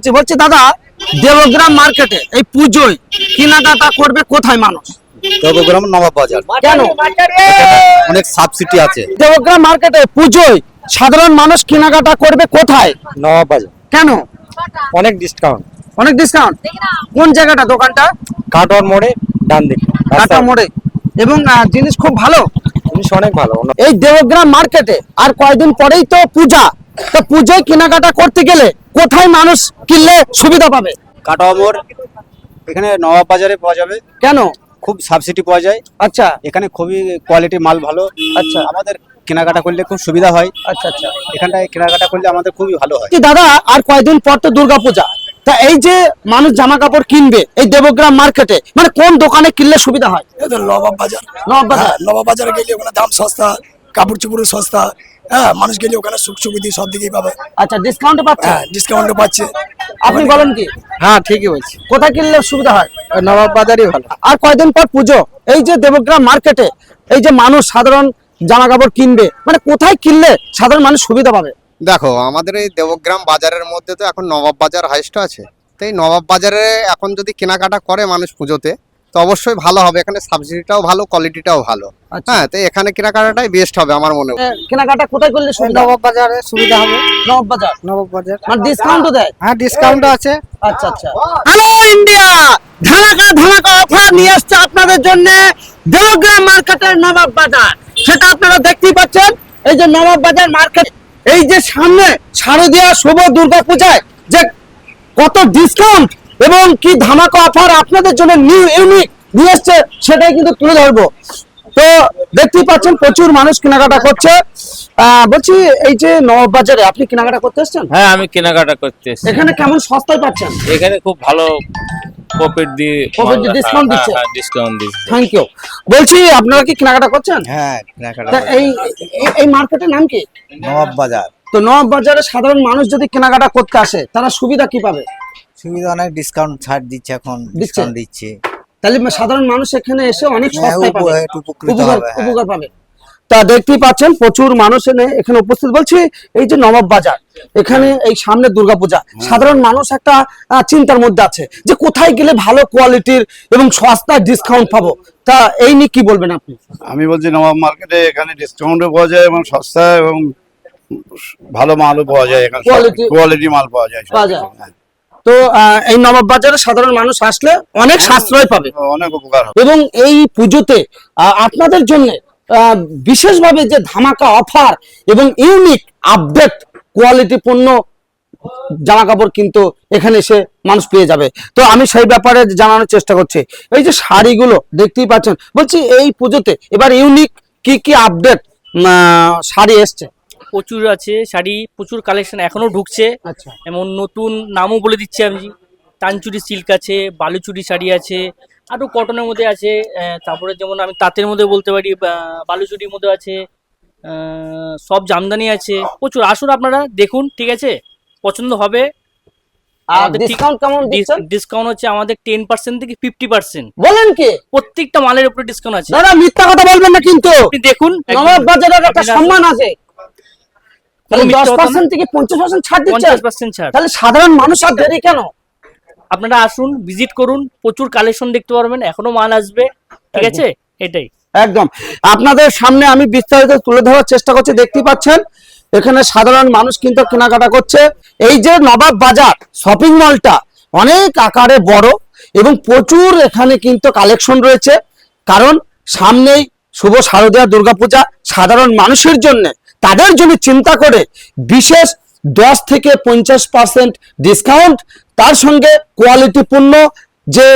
বলছি- বলছি দাদা দেবগ্রাম মার্কেটে এই পুজোয় কেনাকাটা করবে কোথায় মানুষ? দেবগ্রাম নবাব বাজার। কেন? অনেক সাবসিডি আছে। দেবগ্রাম মার্কেটে পুজোয় সাধারণ মানুষ কেনাকাটা করবে কোথায়? নবাব বাজার। কেন? অনেক ডিসকাউন্ট অনেক ডিসকাউন্ট কোন জায়গাটা দোকানটা? কাটোয়ার মোড়ে ডান দিকে। কাটা মোড়ে। এবং আহ, জিনিস খুব ভালো? জিনিস অনেক ভালো। এই দেবগ্রাম মার্কেটে আর কয়দিন পরেই তো পূজা। পুজোয় কেনাকাটা করতে গেলে কোথায় মানুষ কিনলে সুবিধা পাবে? কাটোয়া মোড়। এখানে নবাব বাজারে পাওয়া যাবে। কেন? খুব সাবসিডি পাওয়া যায়। আচ্ছা। এখানে খুবই কোয়ালিটি মাল ভালো। আচ্ছা। আমাদের কেনাকাটা করলে খুব সুবিধা হয়। আচ্ছা আচ্ছা। এখানটায় কেনাকাটা করলে আমাদের খুবই ভালো হয়। দাদা আর কয়েকদিন পর তো দুর্গাপূজা। তা এই যে মানুষ জামা কাপড় কিনবে এই দেবগ্রাম মার্কেটে মানে কোন দোকানে কিনলে সুবিধা হয়? নবাব বাজার। নবাব বাজার। হ্যাঁ, নবাব বাজারে গেলে ওখানে দাম সস্তা কাপড় চোপড় সস্তা। হ্যাঁ মানুষ গেলে ওখানে সুখ সুবিধা সব দিকেই পাবে। আচ্ছা ডিসকাউন্ট পাচ্ছে? হ্যাঁ ডিসকাউন্টও পাচ্ছে। আপনি বলেন কি? হ্যাঁ ঠিকই বলছি। কোথায় কিনলে সুবিধা হয়? নবাব বাজারই ভালো। আর কয়দিন পর পুজো? এই যে দেবগ্রাম মার্কেটে এই যে মানুষ সাধারণ জামা কাপড় কিনবে মানে কোথায় কিনলে সাধারণ মানুষ সুবিধা পাবে? দেখো আমাদের এই দেবগ্রাম বাজারের মধ্যে তো এখন নবাব বাজার হাইস্ট আছে। তো এই নবাব বাজারে এখন যদি কেনাকাটা করে মানুষ পুজোতে তো অবশ্যই ভালো হবে। এখানে সাবসিডিটাও ভালো কোয়ালিটিটাও ভালো। আচ্ছা। হ্যাঁ তো এখানে কেনাকাটাটাই বেস্ট হবে আমার মনে হয়। কেনাকাটা কোথায় করলে সুবিধা নবাব বাজারে সুবিধা হবে। নবাব বাজার নবাব বাজার মানে ডিসকাউন্টও দেয়? হ্যাঁ ডিসকাউন্ট আছে। আচ্ছা আচ্ছা। Hello India! ধামাকা ধামাকা অফার নিয়ে আসছে আপনাদের জন্য দেবগ্রাম মার্কেটের নবাব বাজার সেটা আপনারা দেখতেই পাচ্ছেন। এই যে নবাব বাজার মার্কেট এই যে সামনে শারদীয়া শুভ দুর্গা পূজায় যে কত ডিসকাউন্ট এবং কি ধামাকা অফার আপনাদের জন্য নিউ ইউনিক নিয়ে এসছে সেটাই কিন্তু তুলে ধরবো। তো দেখতেই পাচ্ছেন প্রচুর মানুষ কেনাকাটা করছে। আহ, বলছি এই যে নবাব বাজারে আপনি কেনাকাটা করতে এসছেন? হ্যাঁ আমি কেনাকাটা করতে এসেছি। এখানে কেমন সস্তায় পাচ্ছেন? এখানে খুব ভালো প্রফিট দিয়ে Profit দিয়ে discount দিচ্ছে? ডিসকাউন্ট দিচ্ছে। থ্যাংক ইউ বলছি আপনারা কি কেনাকাটা করছেন? হ্যাঁ কেনাকাটা এই এই- এই মার্কেটের নাম কি? নবাব বাজার তো নবাব বাজারে সাধারণ মানুষ যদি কেনাকাটা করতে আসে তারা সুবিধা কি পাবে? সুবিধা অনেক ডিসকাউন্ট ছাড় দিচ্ছে এখন ডিসকাউন্ট দিচ্ছে? তাহলে সাধারণ মানুষ এখানে এসে অনেক হ্যাঁ, সস্তায় পাবে। উপকার হ্যাঁ। উপকার পাবে। তা দেখতেই পাচ্ছেন প্রচুর মানুষ এনে- এখানে উপস্থিত। বলছি এই যে নবাব বাজার এখানে এই সামনে দুর্গাপূজা। সাধারণ মানুষ একটা আহ, চিন্তার মধ্যে আছে যে কোথায় গেলে ভালো কোয়ালিটির এবং সস্তায় ডিসকাউন্ট পাবো। তা এই নিয়ে কি বলবেন আপনি? আমি বলছি নবাব মার্কেটে এখানে ডিসকাউন্টও পাওয়া যায় এবং সস্তা এবং ভালো মালও পাওয়া যায় এখানে। কোয়ালিটি মাল পাওয়া যায় পাওয়া যায়। তো এই নবাব বাজারে সাধারণ মানুষ আসলে অনেক সাশ্রয় পাবে। অনেক উপকার হবে। এবং এই পুজোতে আপনাদের জন্য বিশেষভাবে যে ধামাকা অফার এবং ইউনিক আপডেট কোয়ালিটি পণ্য জামা কাপড় কিন্তু এখানে এসে মানুষ পেয়ে যাবে। তো আমি সেই ব্যাপারে জানানোর চেষ্টা করছি। এই যে শাড়িগুলো দেখতেই পাচ্ছেন বলছি এই পুজোতে এবার ইউনিক কি কি আপডেট শাড়ি এসছে? প্রচুর আছে শাড়ি প্রচুর কালেকশন এখনও ঢুকছে। আচ্ছা। এমন নতুন নামও বলে দিচ্ছি আমি। তানচুরি সিল্ক আছে বালুচুরি শাড়ি আছে আরও কটনের মধ্যে আছে তারপরে যেমন আমি তাঁতের মধ্যে বলতে পারি বালুচুরির মধ্যে আছে সব জামদানি আছে প্রচুর। আসুন আপনারা দেখুন ঠিক আছে? পছন্দ হবে। ডিসকাউন্ট কেমন ডিসকাউন্ট হচ্ছে আমাদের টেন পার্সেন্ট থেকে ফিফটি পার্সেন্ট বলেন কি? প্রত্যেকটা মালের উপরে ডিসকাউন্ট আছে। দাদা মিথ্যা কথা বলবেন না কিন্তু। দেখুন বাজারের একটা সম্মান আছে তাহলে মিথ্যা দশ কথা না। পার্সেন্ট থেকে ছাড় তাহলে সাধারণ মানুষ আর দেরি কেন? আপনারা আসুন ভিজিট করুন প্রচুর কালেকশন দেখতে পারবেন এখনও মাল আসবে ঠিক আছে? এটাই। একদম। আপনাদের সামনে আমি বিস্তারিত তুলে ধরার চেষ্টা করছি দেখতেই পাচ্ছেন? এখানে সাধারণ মানুষ কিন্তু কেনাকাটা করছে। এই যে নবাব বাজার শপিং মলটা অনেক আকারে বড় এবং প্রচুর এখানে কিন্তু কালেকশন রয়েছে। কারণ সামনেই শুভ শারদীয়া দুর্গাপূজা সাধারণ মানুষের জন্য। তাদের জন্য চিন্তা করে বিশেষ দশ থেকে পঞ্চাশ পার্সেন্ট ডিসকাউন্ট তার সঙ্গে কোয়ালিটিপূর্ণ যে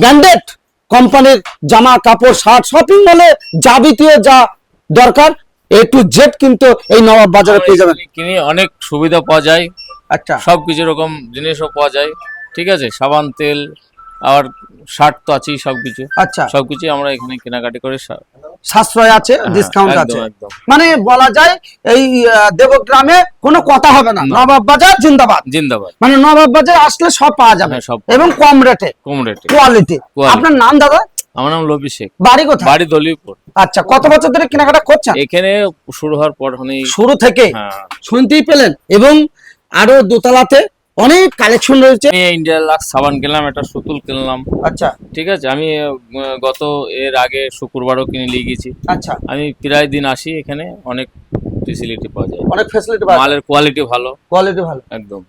ব্র্যান্ডেড কোম্পানির জামা কাপড় শার্ট শপিং মলে যাবতীয় যা দরকার এ টু জেড কিন্তু এই নবাব বাজারে পেয়ে যাবেন। কিনে অনেক সুবিধা পাওয়া যায়। আচ্ছা। সব কিছু রকম জিনিসও পাওয়া যায়। ঠিক আছে? সাবান তেল আর শার্ট তো আছেই সবকিছু। আচ্ছা। সবকিছু আমরা এখানে কেনাকাটি করে সাশ্রয় আছে হ্যাঁ, ডিসকাউন্ট আছে। মানে বলা যায় এই দেবগ্রামে কোনো কথা হবে না। না। নবাব বাজার জিন্দাবাদ। জিন্দাবাদ। মানে নবাব বাজার আসলে সব পাওয়া যাবে হ্যাঁ, সব এবং কম রেটে কম রেটে কোয়ালিটি আপনার নাম দাদা? আমার নাম লবি শেখ বাড়ি কোথায়? বাড়ি দলিপুর আচ্ছা কত বছর ধরে কেনাকাটা করছেন? এখানে শুরু হওয়ার পর শুরু থেকে? হ্যাঁ। শুনতেই পেলেন। এবং আরও দোতলাতে অনেক কালেকশন রয়েছে। আমি ইন্ডিয়া লাক্স সাবান কিনলাম একটা সুতুল কিনলাম। আচ্ছা। ঠিক আছে? আমি গত এর আগে শুক্রবারও কিনে নিয়ে গেছি আচ্ছা। আমি প্রায় দিন আসি এখানে অনেক ফেসিলিটি পাওয়া যায়। অনেক ফ্যাসিলিটি মালের কোয়ালিটি ভালো। কোয়ালিটি ভালো। একদম।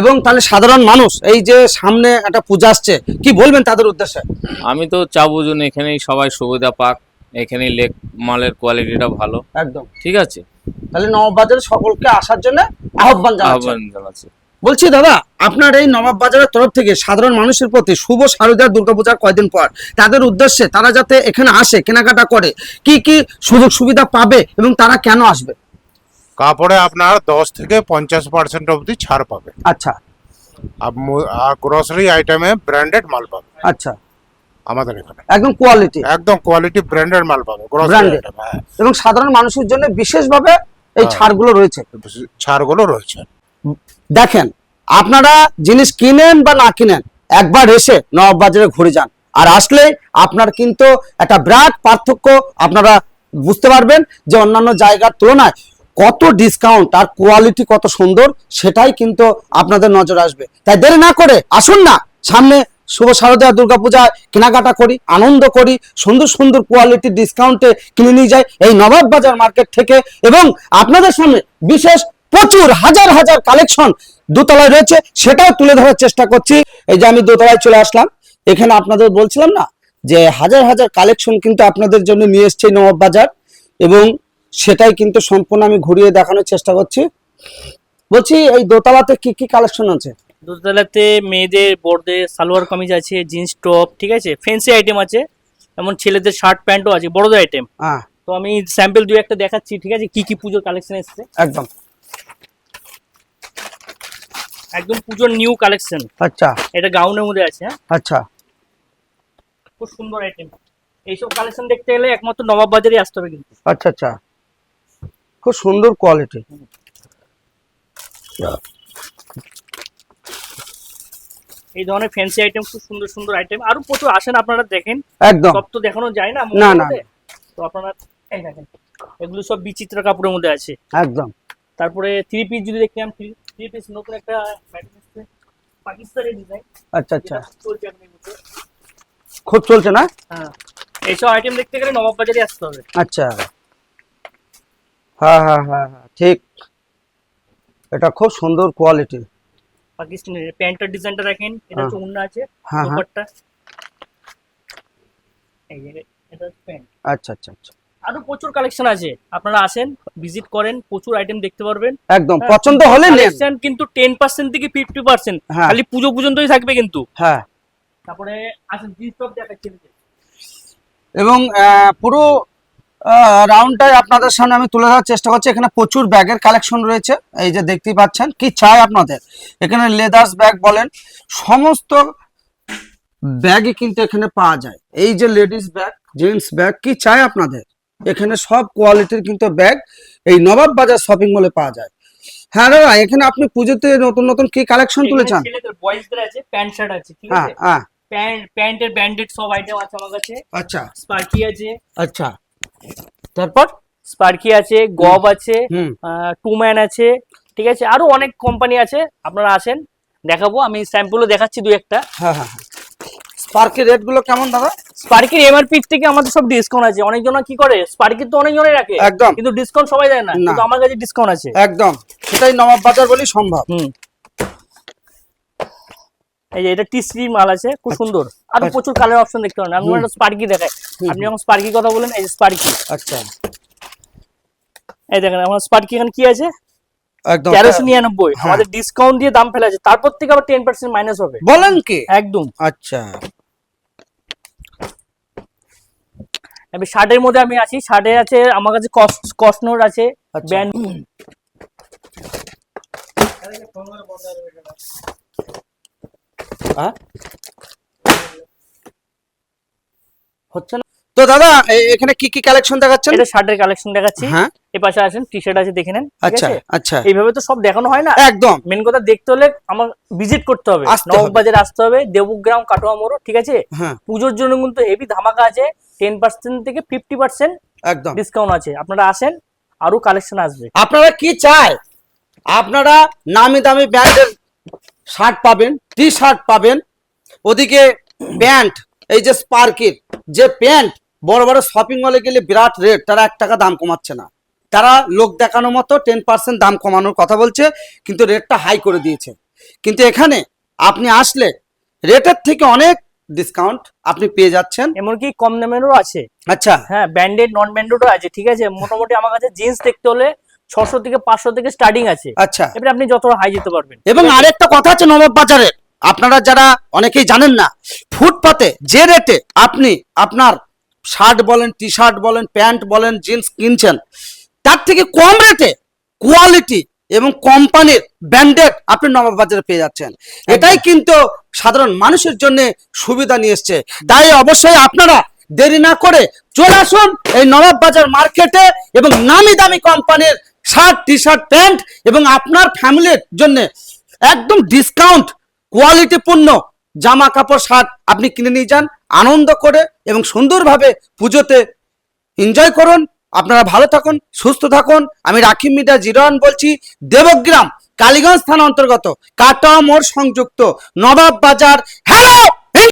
এবং তাহলে সাধারণ মানুষ এই যে সামনে একটা পূজা আসছে কি বলবেন তাদের উদ্দেশ্যে? আমি তো চাবো যেন এখানেই সবাই সুবিধা পাক এখানেই লেক মালের কোয়ালিটিটা ভালো। একদম। ঠিক আছে? তাহলে নবাববাজারে সকলকে আসার জন্য আহ্বান জানাচ্ছি। আহ্বান জানাচ্ছি। বলছি দাদা আপনার এই নবাব বাজারের তরফ থেকে সাধারণ মানুষের প্রতি শুভ শারদীয়ার দুর্গাপূজার কয়দিন পর। তাদের উদ্দেশ্যে তারা যাতে এখানে আসে কেনাকাটা করে কি কি সুযোগ সুবিধা পাবে এবং তারা কেন আসবে? কাপড়ে আপনার দশ থেকে পঞ্চাশ পার্সেন্ট অবধি ছাড় পাবে। আচ্ছা। গ্রোসারি আইটেমে ব্র্যান্ডেড মাল পাবে। আচ্ছা। আমাদের এখানে। একদম কোয়ালিটি একদম কোয়ালিটি ব্র্যান্ডেড মাল পাবে। হ্যাঁ। এবং সাধারণ মানুষের জন্য বিশেষভাবে এই হ্যাঁ। ছাড়গুলো রয়েছে। ছাড়গুলো রয়েছে। দেখেন, আপনারা জিনিস কিনেন বা না কিনেন, একবার এসে নবাব বাজারে ঘুরে যান। আর আসলে আপনার কিন্তু একটা বিরাট পার্থক্য আপনারা বুঝতে পারবেন যে অন্যান্য জায়গার তুলনায় কত ডিসকাউন্ট আর কোয়ালিটি কত সুন্দর সেটাই কিন্তু আপনাদের নজর আসবে। তাই দেরি না করে আসুন না, সামনে শুভ শারদীয়া দুর্গাপূজায় কেনাকাটা করি, আনন্দ করি, সুন্দর সুন্দর কোয়ালিটি ডিসকাউন্টে কিনে নিয়ে যাই এই নবাব বাজার মার্কেট থেকে। এবং আপনাদের সামনে বিশেষ প্রচুর হাজার হাজার কালেকশন দোতলায় রয়েছে। সেটাও তুলে ধরার চেষ্টা করছি। এই যে আমি দোতলায় চলে আসলাম। এখানে আপনাদের বলছিলাম না যে হাজার হাজার কালেকশন কিন্তু আপনাদের জন্য নিয়ে এসছে নবাব বাজার এবং সেটাই কিন্তু সম্পূর্ণ আমি ঘুরিয়ে দেখানোর চেষ্টা করছি। বলছি এই দোতলাতে কি কি কালেকশন আছে? দোতলাতে মেয়েদের বড়দের সালোয়ার কামিজ আছে জিন্স টপ ঠিক আছে? ফ্যান্সি আইটেম আছে এমন ছেলেদের শার্ট প্যান্টও আছে বড়দের আইটেম হ্যাঁ। তো আমি স্যাম্পল দুই একটা দেখাচ্ছি ঠিক আছে? কি কি পুজোর কালেকশন এসছে? একদম। একদম পুজোর নিউ কালেকশন আচ্ছা। এটা গাউনের মধ্যে আছে হ্যাঁ। আচ্ছা। খুব সুন্দর আইটেম এইসব কালেকশন দেখতে গেলে একমাত্র নবাব বাজারে আসতে হবে কিন্তু। আচ্ছা আচ্ছা। খুব সুন্দর কোয়ালিটি এই ধরনের ফ্যান্সি আইটেম খুব সুন্দর সুন্দর আইটেম আরও প্রচুর আসেন আপনারা দেখেন। একদম। সব তো দেখানো যায় না না, না, তো আপনারা এই দেখেন এগুলো সব বিচিত্র কাপড়ের মধ্যে আছে। একদম। তারপরে থ্রি পিস যদি দেখতাম থ্রি পিস নতুন একটা প্যাটার্ন এসছে পাকিস্তানি ডিজাইন আচ্ছা আচ্ছা চলছে এখন খুব চলছে না হ্যাঁ এইসব আইটেম দেখতে গেলে নবাব বাজারে আসতে হবে আচ্ছা হ্যাঁ হ্যাঁ হ্যাঁ হ্যাঁ ঠিক এটা খুব সুন্দর কোয়ালিটি পাকিস্তানি প্যান্টের ডিজাইনটা দেখেন। এটা হচ্ছে উন্না আছে হ্যাঁ, হ্যাঁ। এই যে এটা প্যান্ট আচ্ছা আচ্ছা আচ্ছা। আরও প্রচুর কালেকশন আছে। আপনারা আসেন ভিজিট করেন প্রচুর আইটেম দেখতে পারবেন। একদম হ্যাঁ, পছন্দ হলে নেন। কিন্তু টেন পার্সেন্ট থেকে ফিফটি পার্সেন্ট হ্যাঁ। খালি পুজো পর্যন্তই থাকবে কিন্তু। হ্যাঁ। তারপরে আসেন জিন্স টপ দেখাচ্ছি এবং পুরো রাউন্ডটাই আপনাদের সামনে আমি তুলে ধরার চেষ্টা করছি। এখানে প্রচুর ব্যাগের কালেকশন রয়েছে। এই যে দেখতেই পাচ্ছেন কি চাই আপনাদের? এখানে লেদার্স ব্যাগ বলেন সমস্ত ব্যাগই কিন্তু এখানে পাওয়া যায়। এই যে লেডিস ব্যাগ জেন্টস ব্যাগ কি চাই আপনাদের? এখানে সব কোয়ালিটির কিন্তু ব্যাগ এই নবাব বাজার শপিং মলে পাওয়া যায়। হ্যাঁ দাদা এখানে আপনি পুজোতে নতুন নতুন কি কালেকশন তুলেছেন? বয়েজদের আছে প্যান্ট শার্ট আছে ঠিক হ্যাঁ আছে? হ্যাঁ। প্যান্ট প্যান্টের ব্যান্ডেড সব আইটেম আছে আমার কাছে। আচ্ছা। স্পার্কি আছে। আচ্ছা। তারপর স্পার্কি আছে গব আছে হুম। টু ম্যান আছে ঠিক আছে? আরও অনেক কোম্পানি আছে আপনারা আসেন দেখাবো আমি স্যাম্পলও দেখাচ্ছি দু একটা হ্যাঁ হ্যাঁ। স্পার্কের রেটগুলো কেমন দাদা? স্পার্কির এমআরপি থেকে আমাদের সব ডিসকাউন্ট আছে। অনেকজন কি করে? স্পার্কির তো অনেকজনই রাখে। একদম। কিন্তু ডিসকাউন্ট সবাই দেয় না। কিন্তু আমার কাছে ডিসকাউন্ট আছে। একদম। সেটাই নবাব বাজার বলেই সম্ভব। হুম। এই যে এটা টি মাল আছে। খুব সুন্দর। আরও আচ্ছা। প্রচুর কালার অপশন দেখতে পারেন। আমি একটা স্পার্কি দেখাই। আপনি যখন স্পার্কি কথা বলেন এই যে স্পার্কি আচ্ছা। এই দেখেন আমার স্পার্কি এখানে কি আছে? একদম। তেরোশো নিরানব্বই। হ্যাঁ। আমাদের ডিসকাউন্ট দিয়ে দাম ফেলা আছে। তারপর থেকে আবার টেন পার্সেন্ট মাইনাস হবে। বলেন কি? একদম। আচ্ছা। এবার শার্টের মধ্যে আমি আছি শার্টে আছে আমার কাছে কসনোর আছে আচ্ছা। ব্যান্ড? হচ্ছে না? তো দাদা এখানে কি কি কালেকশন দেখাচ্ছেন? এটা শার্টের কালেকশন দেখাচ্ছি। হ্যাঁ। এই পাশে আসেন টি শার্ট আছে দেখে নেন আচ্ছা আচ্ছা। এইভাবে তো সব দেখানো হয় না? একদম। মেন কথা দেখতে হলে আমার ভিজিট করতে হবে। হবে। আসতে হবে দেবগ্রাম কাটোয়া মোড় ঠিক আছে? হ্যাঁ। পুজোর জন্য কিন্তু হেভি ধামাকা আছে। টেন পার্সেন্ট থেকে ফিফটি পার্সেন্ট একদম। ডিসকাউন্ট আছে। আপনারা আসেন আরও কালেকশন আসবে। আপনারা কি চাই? আপনারা নামি দামি ব্র্যান্ডের শার্ট পাবেন টি শার্ট পাবেন ওদিকে প্যান্ট এই যে স্পার্কের যে প্যান্ট বড় বড় শপিং মলে গেলে বিরাট রেট তারা এক টাকা দাম কমাচ্ছে না। তারা লোক দেখানোর মতো টেন পার্সেন্ট দাম কমানোর কথা বলছে কিন্তু রেটটা হাই করে দিয়েছে। কিন্তু এখানে আপনি আসলে রেটের থেকে অনেক ডিসকাউন্ট আপনি পেয়ে যাচ্ছেন। এমনকি কম দামেরও আছে। আচ্ছা। হ্যাঁ ব্যান্ডেড নন ব্যান্ডেডও আছে ঠিক আছে? মোটামুটি আমার কাছে জিন্স দেখতে হলে ছশো থেকে পাঁচশো থেকে স্টার্টিং আছে। আচ্ছা। এবারে আপনি যত হাই যেতে পারবেন। এবং আরেকটা কথা আছে নবাব বাজারের আপনারা যারা অনেকেই জানেন না ফুটপাতে যে রেটে আপনি আপনার শার্ট বলেন টি শার্ট বলেন প্যান্ট বলেন জিন্স কিনছেন তার থেকে কম রেটে কোয়ালিটি এবং কোম্পানির ব্র্যান্ডেড আপনি নবাব বাজারে পেয়ে যাচ্ছেন। এটাই কিন্তু সাধারণ মানুষের জন্য সুবিধা নিয়ে এসছে। তাই অবশ্যই আপনারা দেরি না করে চলে আসুন এই নবাব বাজার মার্কেটে এবং নামি দামি কোম্পানির শার্ট টি শার্ট প্যান্ট এবং আপনার ফ্যামিলির জন্য একদম ডিসকাউন্ট কোয়ালিটিপূর্ণ জামা কাপড় শার্ট আপনি কিনে নিয়ে যান আনন্দ করে এবং সুন্দরভাবে পুজোতে এনজয় করুন। আপনারা ভালো থাকুন, সুস্থ থাকুন। আমি রাখিম মিদা জিরন বলছি, দেবগ্রাম, কালীগঞ্জ থানা অন্তর্গত কাটা মোড় সংযুক্ত, নবাব বাজার, হ্যালো!